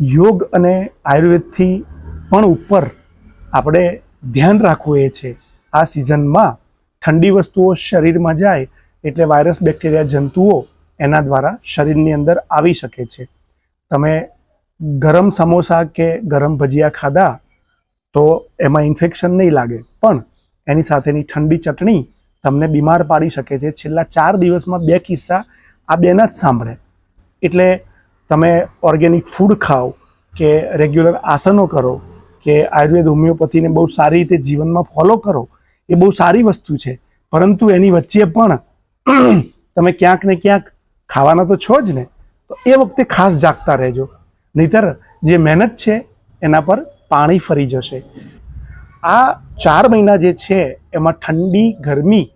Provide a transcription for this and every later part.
યોગ અને આયુર્વેદથી પણ ઉપર આપણે ધ્યાન રાખવું એ છે. આ સિઝનમાં ઠંડી વસ્તુઓ શરીરમાં જાય એટલે વાયરસ બેક્ટેરિયા જંતુઓ એના દ્વારા શરીરની અંદર આવી શકે છે. તમે ગરમ સમોસા કે ગરમ ભજીયા ખાધા તો એમાં ઇન્ફેક્શન નહીં લાગે, પણ એની સાથેની ઠંડી ચટણી તમને બીમાર પાડી શકે છે. છેલ્લા ચાર દિવસમાં બે કિસ્સા આ બેના જ સાંભળે. એટલે તમે ઓર્ગેનિક ફૂડ ખાઓ કે રેગ્યુલર આસનો કરો કે આયુર્વેદ હોમિયોપેથીને બહુ સારી રીતે જીવનમાં ફોલો કરો, એ બહુ સારી વસ્તુ છે. પરંતુ એની વચ્ચે પણ તમે ક્યાંક ને ક્યાંક ખાવાના તો છો જ ને, તો એ વખતે ખાસ જાગતા રહેજો. નહીતર જે મહેનત છે એના પર પાણી ફરી જશે. આ ચાર મહિના જે છે એમાં ઠંડી, ગરમી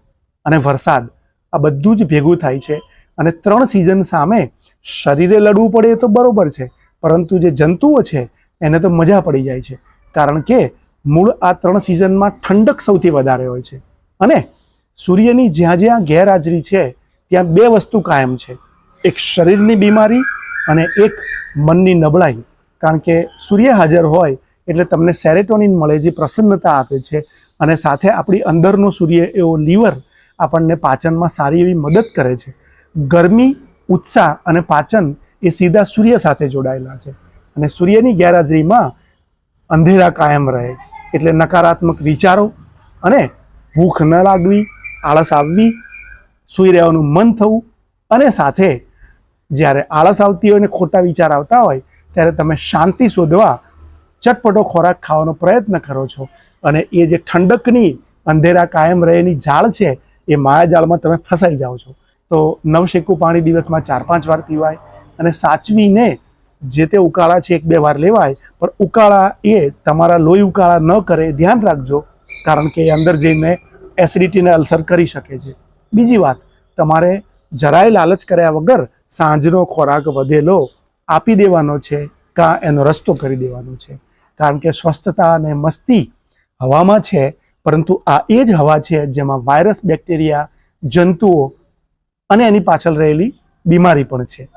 અને વરસાદ આ બધું જ ભેગું થાય છે અને ત્રણ સિઝન સામે શરીરે લડવું પડે એ તો બરોબર છે, પરંતુ જે જંતુઓ છે, એને તો મજા પડી જાય છે. કારણ કે મૂળ આ ત્રણ સિઝનમાં ઠંડક સૌથી વધારે હોય છે. અને સૂર્યની જ્યાં જ્યાં ગેરહાજરી છે, ત્યાં બે વસ્તુ કાયમ છે. એક શરીરની બીમારી અને એક મનની નબળાઈ. કારણ કે સૂર્ય હાજર હોય એટલે તમને સેરેટોનિન મળે જે પ્રસન્નતા આપે છે અને સાથે આપણી અંદરનો સૂર્ય એવો લીવર આપણને પાચનમાં સારી એવી મદદ કરે છે. ગરમી ઉત્સાહ અને પાચન એ સીધા સૂર્ય સાથે જોડાયેલા છે. અને સૂર્યની ગેરહાજરીમાં અંધેરા કાયમ રહે, એટલે નકારાત્મક વિચારો અને ભૂખ ન લાગવી, આળસ આવવી, સૂઈ રહેવાનું મન થવું અને સાથે જ્યારે આળસ આવતી હોય ને ખોટા વિચાર આવતા હોય, ત્યારે તમે શાંતિ શોધવા ચટપટો ખોરાક ખાવાનો પ્રયત્ન કરો છો. અને એ જે ઠંડકની અંધેરા કાયમ રહેની જાળ છે, એ માયાજાળમાં તમે ફસાઈ જાઓ છો. તો નવશેકું પાણી દિવસમાં ચાર પાંચ વાર પીવાય અને સાચવીને જે તે ઉકાળા છે એક બે વાર લેવાય, પણ ઉકાળા એ તમારા લોહી ઉકાળા ન કરે, ધ્યાન રાખજો, કારણ કે અંદર જઈને એસિડિટીને અલ્સર કરી શકે છે. બીજી વાત, તમારે જરાય લાલચ કર્યા વગર સાંજનો ખોરાક વધેલો આપી દેવાનો છે કાં એનો રસ્તો કરી દેવાનો છે. કારણ કે સ્વસ્થતા અને મસ્તી હવામાં છે, પરંતુ આ એ જ હવા છે જેમાં વાયરસ બેક્ટેરિયા જંતુઓ અને એની પાછળ રહેલી બીમારી પણ છે.